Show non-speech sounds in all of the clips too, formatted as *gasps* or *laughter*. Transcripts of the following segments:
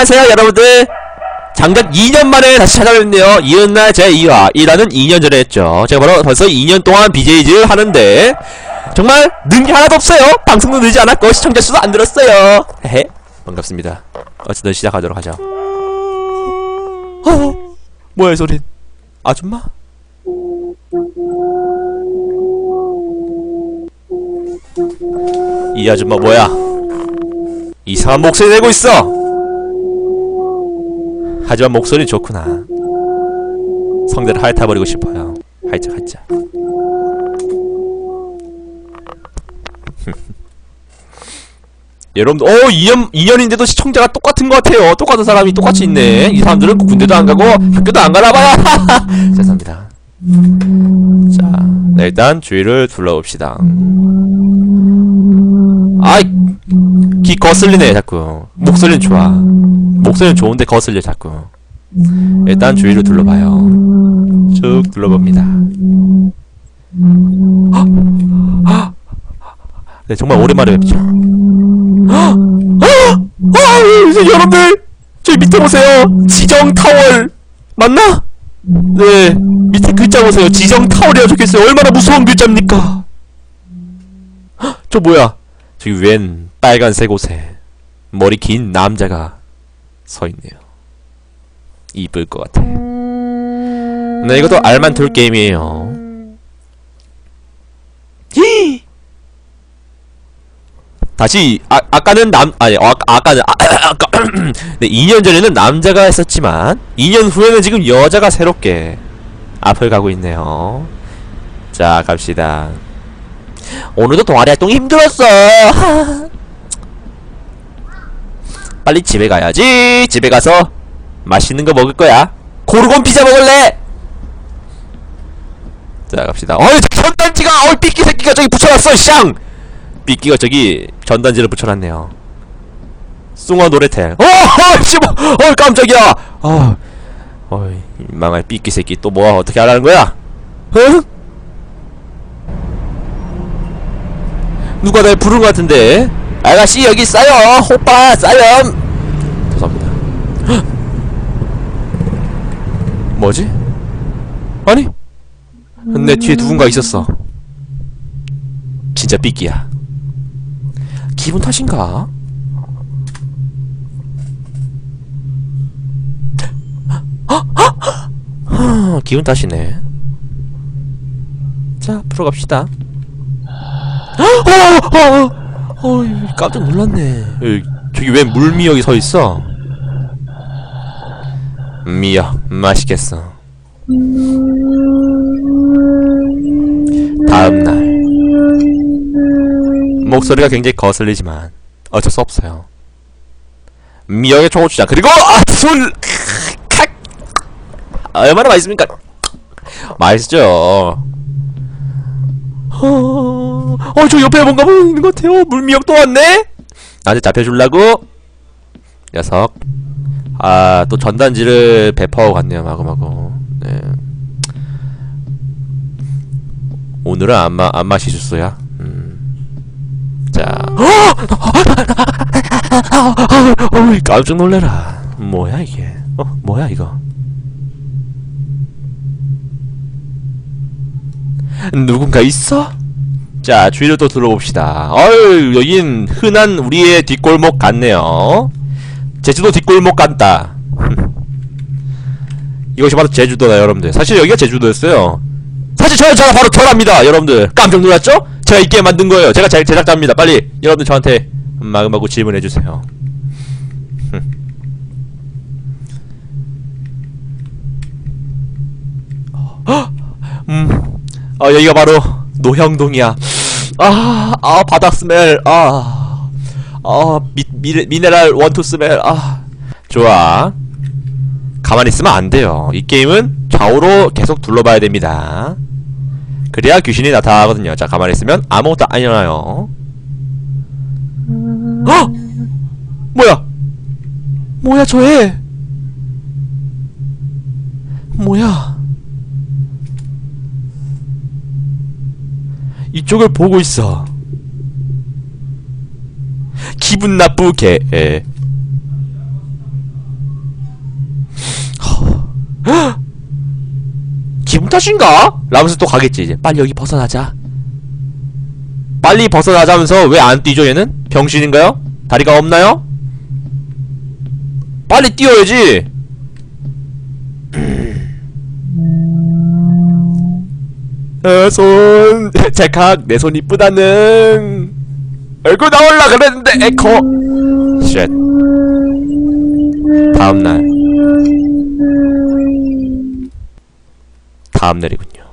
안녕하세요 여러분들. 장작 2년 만에 다시 찾아뵙네요. 이은날 제2화 1화는 2년 전에 했죠. 제가 바로 벌써 2년 동안 BJ즈 하는데 정말 는 게 하나도 없어요. 방송도 늘지 않았고 시청자 수도 안 늘었어요. 헤헤 반갑습니다. 어쨌든 시작하도록 하죠. 어 뭐야 이 소린 아줌마? 이 아줌마 뭐야? 이상한 목소리 내고 있어 하지만 목소리 좋구나. 성대를 핥아버리고 싶어요. 활짝 활짝 *laughs* 여러분들 어 2년 2년인데도 시청자가 똑같은 것 같아요. 똑같은 사람이 똑같이 있네. 이 사람들은 군대도 안 가고 학교도 안 가나봐요. *laughs* 죄송합니다. 자 네, 일단 주위를 둘러봅시다. 아이 귀 거슬리네 자꾸. 목소리는 좋아. 목소리는 좋은데 거슬려 자꾸. 일단 주위를 둘러봐요. 쭉 둘러봅니다! *gasps* 네 정말 오랜만에 뵙죠! *gasps* 아, 이제 여러분들 저기 밑에 보세요. 지정 타월. 맞나? 네 밑에 글자 보세요. 지정 타월이라고 적혀있어요. 얼마나 무서운 글자입니까? 헉, *gasps* 저 뭐야? 저기 웬 빨간색 옷에 머리 긴 남자가 서 있네요. 이쁠 것 같아. 네, 이것도 알만 둘 게임이에요. 히! *gasps* 다시 아 아까는 남 아니 어, 아까 아까는 아, *coughs* 아까 *coughs* 네 2년 전에는 남자가 했었지만 2년 후에는 지금 여자가 새롭게 앞을 가고 있네요. 자 갑시다. 오늘도 동아리 활동이 힘들었어. *laughs* 빨리 집에 가야지. 집에 가서 맛있는 거 먹을 거야. 고르곤 피자 먹을래. 자 갑시다. 어이 전단지가 어이 삐끼 새끼가 저기 붙여놨어. 샹. 삐끼가 저기 전단지를 붙여놨네요. 숭어 노래텔. 어, 어, 씨, 뭐, 어, 깜짝이야. 어, 어이, 이 망할 삐끼 새끼 또 뭐 어떻게 하라는 거야? 응? 누가 날 부른 것 같은데 아가씨 여기 있어요. 오빠 싸요. 죄송합니다. 헉! *gasps* 뭐지? 아니? 내 뒤에 누군가 있었어. 진짜 삐끼야. 기분 탓인가? 헉, *gasps* 기분 탓이네. 자 앞으로 갑시다 *gasps* 어, 어, 어, 어, 깜짝 놀랐네. 여기, 저기 왜 물미역이 서 있어? 미역, 맛있겠어. 다음 날. 목소리가 굉장히 거슬리지만 어쩔 수 없어요. 미역의 초고추장 그리고 아, 술, 칵. 아, 얼마나 맛있습니까? 맛있죠. 어, 어, 저 옆에 뭔가 보이는 것 같아요. 물미역 또 왔네? 나한테 잡혀줄라고? 녀석. 아, 또 전단지를 배포하고 갔네요, 마구마구. 네. 오늘은 안, 마, 안 마시셨어야? 음. 자. *gasps* 어이, 깜짝 놀래라. 뭐야, 이게? 어, 뭐야, 이거? 누군가 있어? 자, 주위를 또 둘러봅시다. 어유, 여긴 흔한 우리의 뒷골목 같네요. 제주도 뒷골목 같다. *laughs* 이것이 바로 제주도다, 여러분들. 사실 여기가 제주도였어요. 사실 저는 제가 바로 결합니다, 여러분들. 깜짝 놀랐죠? 제가 이 게임 만든 거예요. 제가 제, 제작자입니다. 빨리 여러분들 저한테 마구마구 질문해주세요. *laughs* 음, 아 여기가 바로 노형동이야. 아, 아 바닥 스멜. 아, 아 미, 미, 미네랄 원투 스멜. 아, 좋아. 가만히 있으면 안 돼요. 이 게임은 좌우로 계속 둘러봐야 됩니다. 그래야 귀신이 나타나거든요. 자, 가만히 있으면 아무것도 안 일어나요. 어? 뭐야? 뭐야, 저 애? 뭐야? 이쪽을 보고 있어. 기분 나쁘게. 예. 기분 탓인가? 라면서 또 가겠지 이제 빨리 여기 벗어나자 빨리 벗어나자면서 왜 안 뛰죠 얘는? 병신인가요? 다리가 없나요? 빨리 뛰어야지 어, 손 찰칵 내 손 이쁘다는 얼굴 나올라 그랬는데 에코. 쉣. 다음날. 다음날이군요.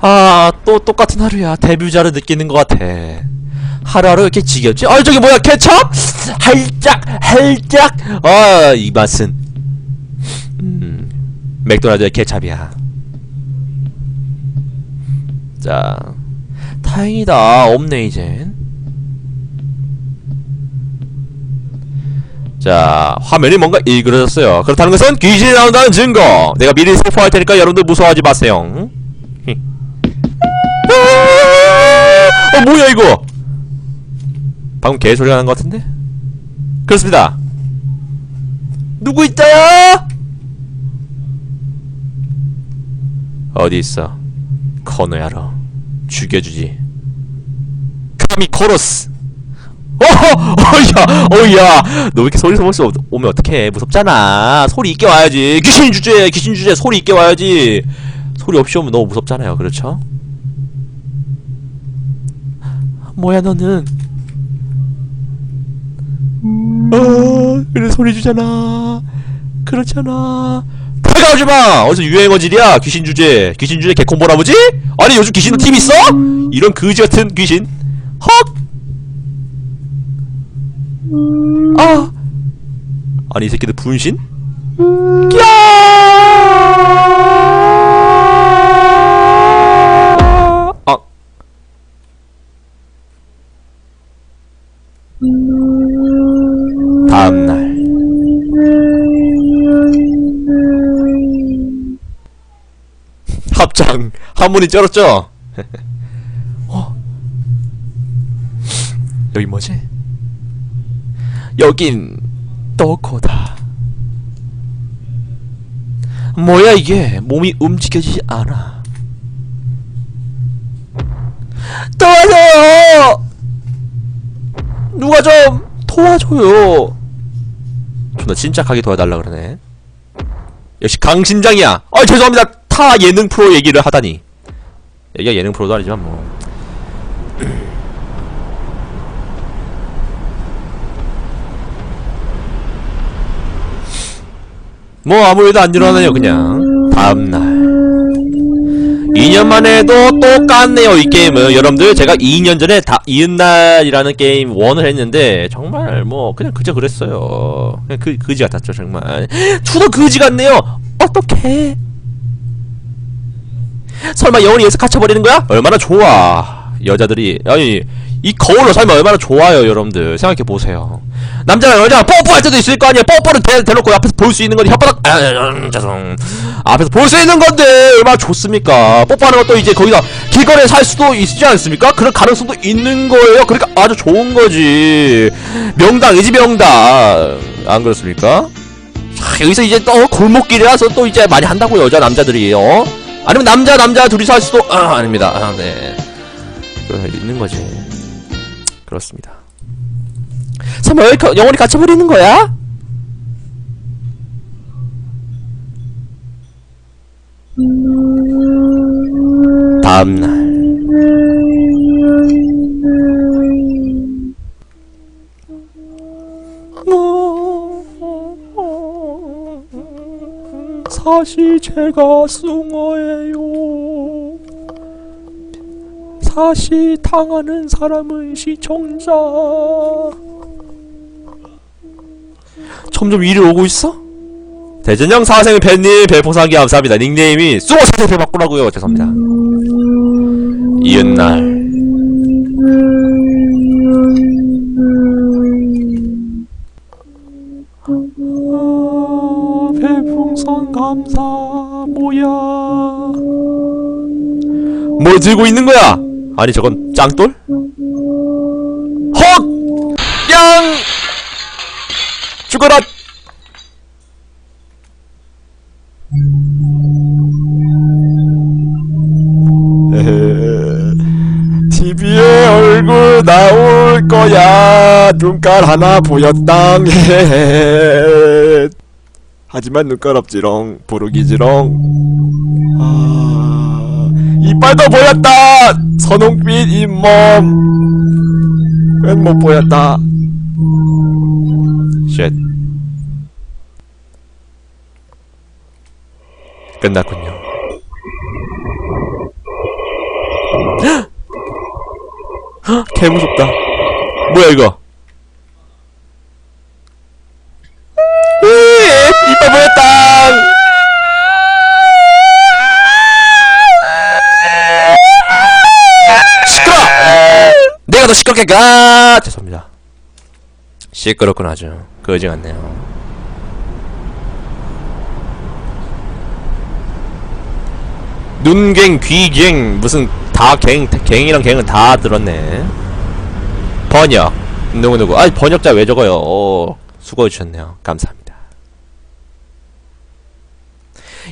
아 또 똑같은 하루야. 데뷔자를 느끼는 것 같아. 하루하루 이렇게 지겹지? 아 저기 뭐야? 케첩? 할짝 할짝. 아 이 맛은 음. 맥도날드의 케찹이야. 자 다행이다. 없네 이젠. 자 화면이 뭔가 일그러졌어요. 그렇다는 것은 귀신이 나온다는 증거. 내가 미리 스포할 테니까 여러분들 무서워하지 마세요! 어 뭐야 이거? 방금 개소리가 난 것 같은데? 그렇습니다. 누구 있다요 어디 있어? 코너야로 죽여주지. 카미 코로스! *laughs* 어허! 어야 어야! 너 왜 이렇게 소리 소리 오면 어떡해? 무섭잖아. 소리 있게 와야지. 귀신 주제 귀신 주제 소리 있게 와야지. 소리 없이 오면 너무 무섭잖아요. 그렇죠? 뭐야 너는? 어 그래 소리 주잖아. 그렇잖아 다가오지마 어디서 유행어질이야 귀신 주제 귀신 주제 개콤보 나보지 아니 요즘 귀신 팀 있어? 이런 그지 같은 귀신 헉 아! 아니 이 새끼들 분신? 야! 한문이 쩔었죠? *laughs* 어? 여기 뭐지? 여긴 떠코다. 뭐야 이게? 몸이 움직여지지 않아. 도와줘요! 누가 좀 도와줘요! 존나 침착하게 도와달라 그러네. 역시 강심장이야. 아 죄송합니다. 타 예능 프로 얘기를 하다니 여기가 예능 프로도 아니지만 뭐. 뭐 아무 일도 안 일어나네요 그냥. 다음날. 2년 만에도 똑같네요 이 게임은. 여러분들 제가 2년 전에 다 이은날이라는 게임 원을 했는데 정말 뭐 그냥 그저 그랬어요. 그냥 그 그지 같았죠 정말. *gasps* 투도 그지 같네요. 어떡해 설마 영원히 여기서 갇혀버리는 거야? 얼마나 좋아 여자들이. 아니 이 거울로 살면 얼마나 좋아요 여러분들. 생각해보세요. 남자랑 여자가 뽀뽀할 때도 있을 거 아니야 뽀뽀를 대, 대놓고 앞에서 볼 수 있는 건데 혓바닥 아, 음, 죄송. 앞에서 볼 수 있는 건데 얼마나 좋습니까? 뽀뽀하는 것도 이제 거기다 길거리에 살 수도 있지 않습니까? 그럴 가능성도 있는 거예요. 그러니까 아주 좋은 거지. 명당이지 명당. 안 그렇습니까? 자, 여기서 이제 또 골목길이라서 또 이제 많이 한다고 여자 남자들이 어? 아니면 남자 남자 둘이서 할 수도 아, 아닙니다. 아, 네. 그런 있는 거지. 그렇습니다. 설마 영원히 갇혀버리는 거야? 다음날 사실 제가 숭어예요. 사실 당하는 사람은 시청자. 점점 위로 오고 있어? 대전형 사생 팬님 별풍선기 감사합니다. 닉네임이 숭어 사생표 바꾸라고요. 죄송합니다. 이은날 감사 뭐야 뭐 들고 있는 거야? 아니 저건 짱돌? 헉! 양! 오거라! TV에 *laughs* 얼굴 나올 거야. 눈깔 하나 보였당. *laughs* 하지만 눈깔 없지롱. 부르기지롱. 아, 이빨도 보였다! 선홍빛 잇몸. 웬못 보였다. 쉣. 끝났군요. 헉, *gasps* 개 무섭다. 뭐야 이거? 으이, 이빨 보였다. 시끄러. 내가 더 시끄럽게 가. 죄송합니다. 시끄럽군 아주 거지 같네요. 눈갱, 귀갱, 무슨 다 갱, 갱이랑 갱은 다 들었네. 번역. 누구누구. 아, 번역자 왜 적어요? 오, 수고해주셨네요. 감사합니다.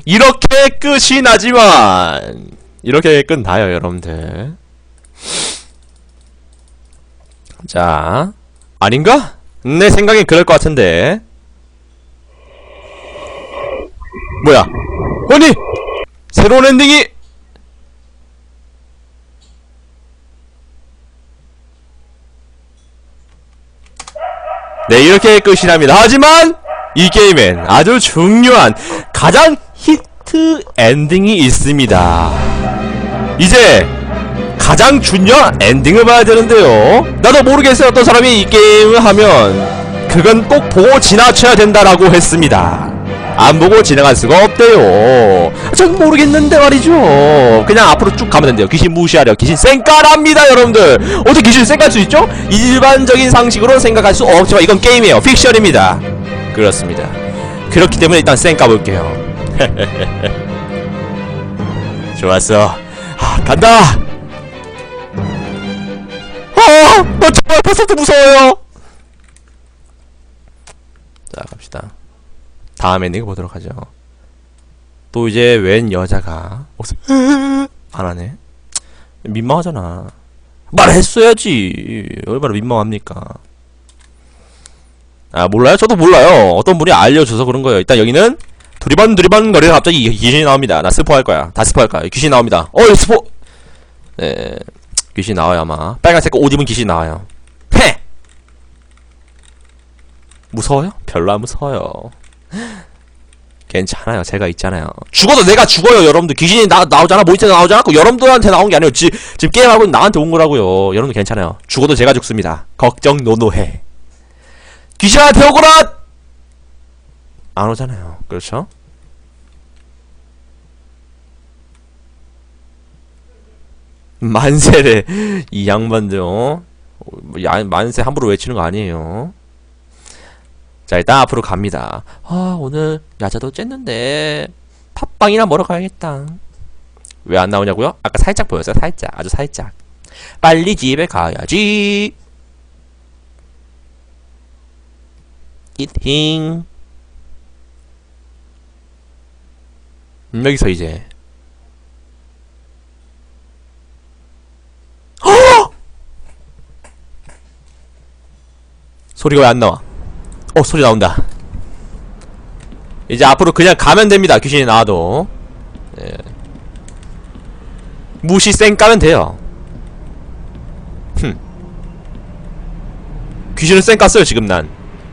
이렇게 끝이 나지만, 이렇게 끝나요, 여러분들. 자, 아닌가? 내 생각엔 그럴 것 같은데. 뭐야? 아니! 새로운 엔딩이! 네, 이렇게 끝이 납니다. 하지만, 이 게임엔 아주 중요한, 가장 히트 엔딩이 있습니다. 이제, 가장 중요한 엔딩을 봐야 되는데요. 나도 모르겠어요. 어떤 사람이 이 게임을 하면, 그건 꼭 보고 지나쳐야 된다라고 했습니다. 안 보고 지나갈 수가 없대요. 전 모르겠는데 말이죠. 그냥 앞으로 쭉 가면 된대요. 귀신 무시하려. 귀신 쌩까랍니다, 여러분들. 어떻게 귀신 쌩깔 수 있죠? 일반적인 상식으로 생각할 수 없지만 이건 게임이에요. 픽션입니다. 그렇습니다. 그렇기 때문에 일단 쌩까 볼게요. *laughs* 좋았어. 아, 간다. 어, 나 정말 벌써부터 무서워요. 자, 갑시다. 다음 엔딩 보도록 하죠. 또 이제 웬 여자가 *laughs* 안 하네. 민망하잖아. 말했어야지. 얼마나 민망합니까? 아 몰라요? 저도 몰라요. 어떤 분이 알려줘서 그런 거예요. 일단 여기는 두리번 두리번 거리가 갑자기 귀신이 나옵니다. 나 스포할 거야. 다 스포할 거야. 귀신 나옵니다. 어 스포. 네 귀신 나와요 아마. 빨간색 옷 입은 귀신 나와요. 헤. 무서워요? 별로 안 무서워요. 괜찮아요. 제가 있잖아요. 죽어도 내가 죽어요, 여러분들. 귀신이 나, 나오잖아. 모니터 나오지 않고 여러분들한테 나온 게 아니에요. 지, 지금 게임하고 나한테 온 거라고요. 여러분들 괜찮아요. 죽어도 제가 죽습니다. 걱정 노노해. 귀신한테 오거라! 안 오잖아요. 그렇죠? *laughs* 만세래. 이 양반들, 어? 뭐 야, 만세 함부로 외치는 거 아니에요. 자 일단 앞으로 갑니다 아 오늘 야자도 쨌는데 팟빵이나 먹으러 가야겠다 왜 안 나오냐고요? 아까 살짝 보였어요 살짝 아주 살짝 빨리 집에 가야지 이팅 음, 여기서 이제 소리가 왜 안 나와? 어 소리 나온다. 이제 앞으로 그냥 가면 됩니다 귀신이 나와도. 예. 무시 쌩 까면 돼요. 흠. 귀신은 쌩 깠어요 지금 난.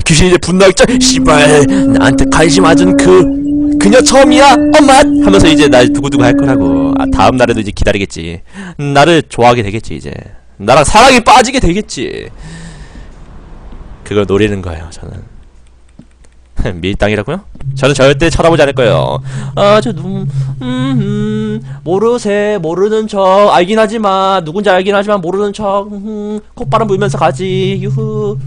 귀신이 이제 분노하겠죠 씨발 나한테 관심 아준 그 그녀 처음이야 엄마 하면서 이제 날 두고두고 할 거라고. 아 다음 날에도 이제 기다리겠지. 나를 좋아하게 되겠지 이제. 나랑 사랑에 빠지게 되겠지 그걸 노리는 거예요, 저는. *laughs* 밀당이라고요? 저는 절대 쳐다보지 않을 거예요. 아, 저 눈, 음, 음, 모르세, 모르는 척, 알긴 하지만, 누군지 알긴 하지만, 모르는 척, 음, 콧바람 불면서 가지, 유후.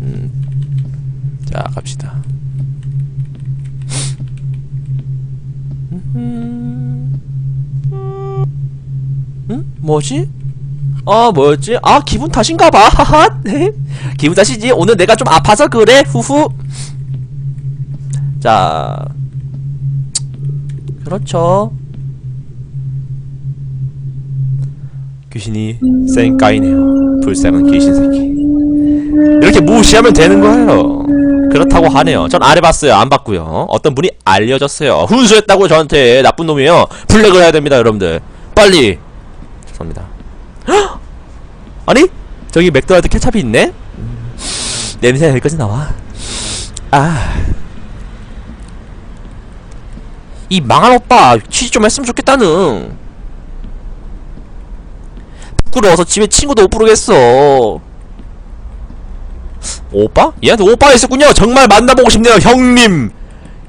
음, 자, 갑시다. 음, 음, 뭐지? 어 뭐였지? 아 기분 탓인가 봐. *laughs* 하하. 네. 기분 탓이지. 오늘 내가 좀 아파서 그래. 후후. 자. 그렇죠. 귀신이 쌩 까이네요. 불쌍한 귀신 새끼. 이렇게 무시하면 되는 거예요. 그렇다고 하네요. 전 안 해봤어요. 안 봤고요. 어떤 분이 알려줬어요. 훈수했다고 저한테 나쁜 놈이에요. 플래그를 해야 됩니다 여러분들. 빨리. 죄송합니다 헉! *gasps* 아니? 저기 맥도날드 케찹이 있네? 냄새 여기까지 나와. 아이 망한 오빠 취직 좀 했으면 좋겠다는. 부끄러워서 집에 친구도 못 부르겠어. 오빠? 얘한테 오빠가 있었군요. 정말 만나보고 싶네요 형님.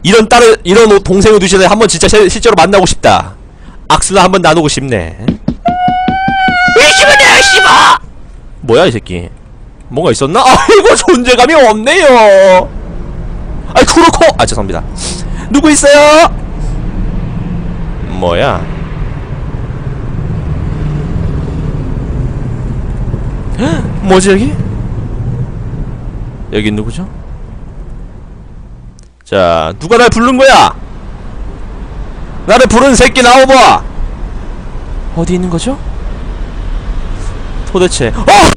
이런 딸을 이런 오- 동생을 두시네. 한번 진짜 실- 실제로 만나고 싶다. 악수나 한번 나누고 싶네 이씨발이야 씨발 뭐야 이 새끼 뭐가 있었나? *laughs* 아이고 존재감이 없네요 아이 그렇고 아 죄송합니다 누구 있어요? 뭐야 헉, *gasps* 뭐지 여기? 여기 누구죠? 자 누가 날 부른 거야? 나를 부른 새끼 나와봐 어디 있는 거죠? 도대체 어!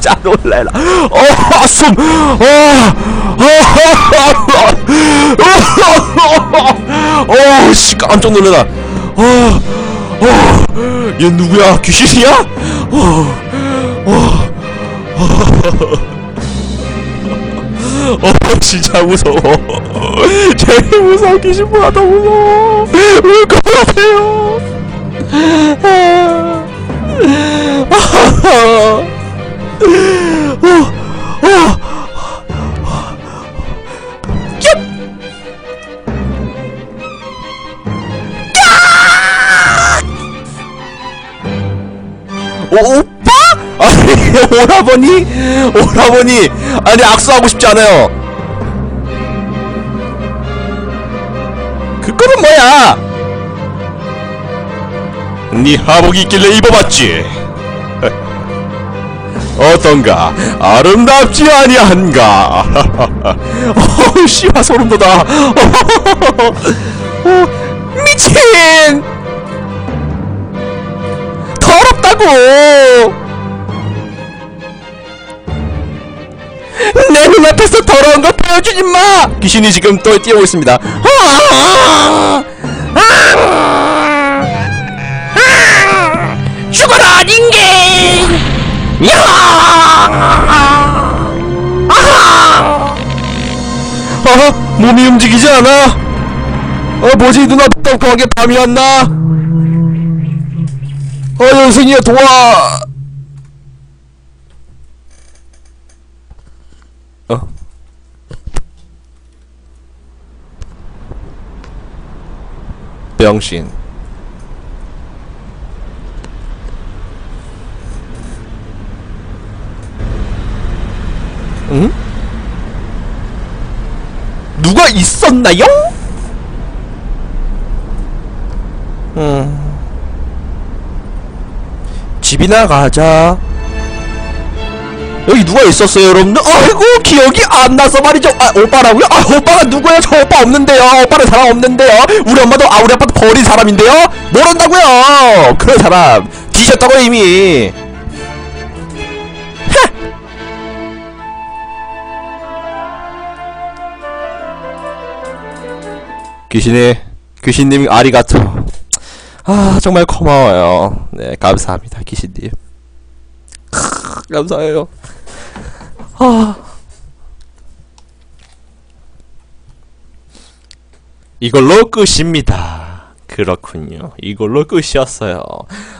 자, 놀래라. 어, 숨, 어, 어, 씨, 깜짝 놀래라. 어, 어, 얘 누구야? 귀신이야? 어, 어, 진짜 무서워. *laughs* 제일 무서워, 귀신보다 더 무서워. 울것 같아요. 오라버니? 오라버니? 아니, 악수하고 싶지 않아요. 그거는 뭐야? 네 하복이 있길래 입어봤지. *laughs* 어떤가? 아름답지 아니한가? *laughs* 어우, 씨와 소름 돋아. *laughs* 어, 미친! 더럽다고! 내 눈앞에서 더러운 걸 보여주지 마! 귀신이 지금 또 뛰어오고 있습니다. 아! 아! 아! 죽어라, 닌겐! 야! 아! 어? 몸이 움직이지 않아? 어, 뭐지? 눈앞에 깜깜하게 밤이 왔나? 어, 연승이야, 도와! 병신. 응? 누가 있었나요? 음. 집이나 가자. 여기 누가 있었어요, 여러분들? 아이고, 기억이 안 나서 말이죠. 아, 오빠라고요? 아, 오빠가 누구예요? 저 오빠 없는데요. 오빠는 사람 없는데요. 우리 엄마도, 아, 우리 아빠도 버린 사람인데요? 모른다고요? 그런 사람. 뒤졌다고 이미. 귀신이, 귀신님 아리가토. 아, 정말 고마워요. 네, 감사합니다, 귀신님. 크, 감사해요. 아. 이걸로 끝입니다. 그렇군요. 이걸로 끝이었어요.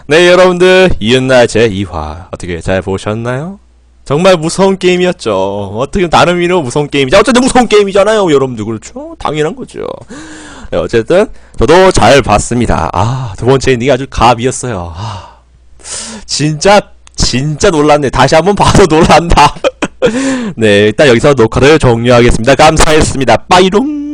네, 여러분들, 이은날 제 2화 어떻게 잘 보셨나요? 정말 무서운 게임이었죠. 어떻게 나름이로 무서운 게임이죠. 어쨌든 무서운 게임이잖아요, 여러분들. 그렇죠? 당연한 거죠. 네, 어쨌든 저도 잘 봤습니다. 아, 두 번째 엔딩이 아주 갑이었어요. 아, 진짜 진짜 놀랐네. 다시 한번 봐도 놀란다. *laughs* *laughs* 네, 일단 여기서 녹화를 종료하겠습니다. 감사했습니다. 빠이롱.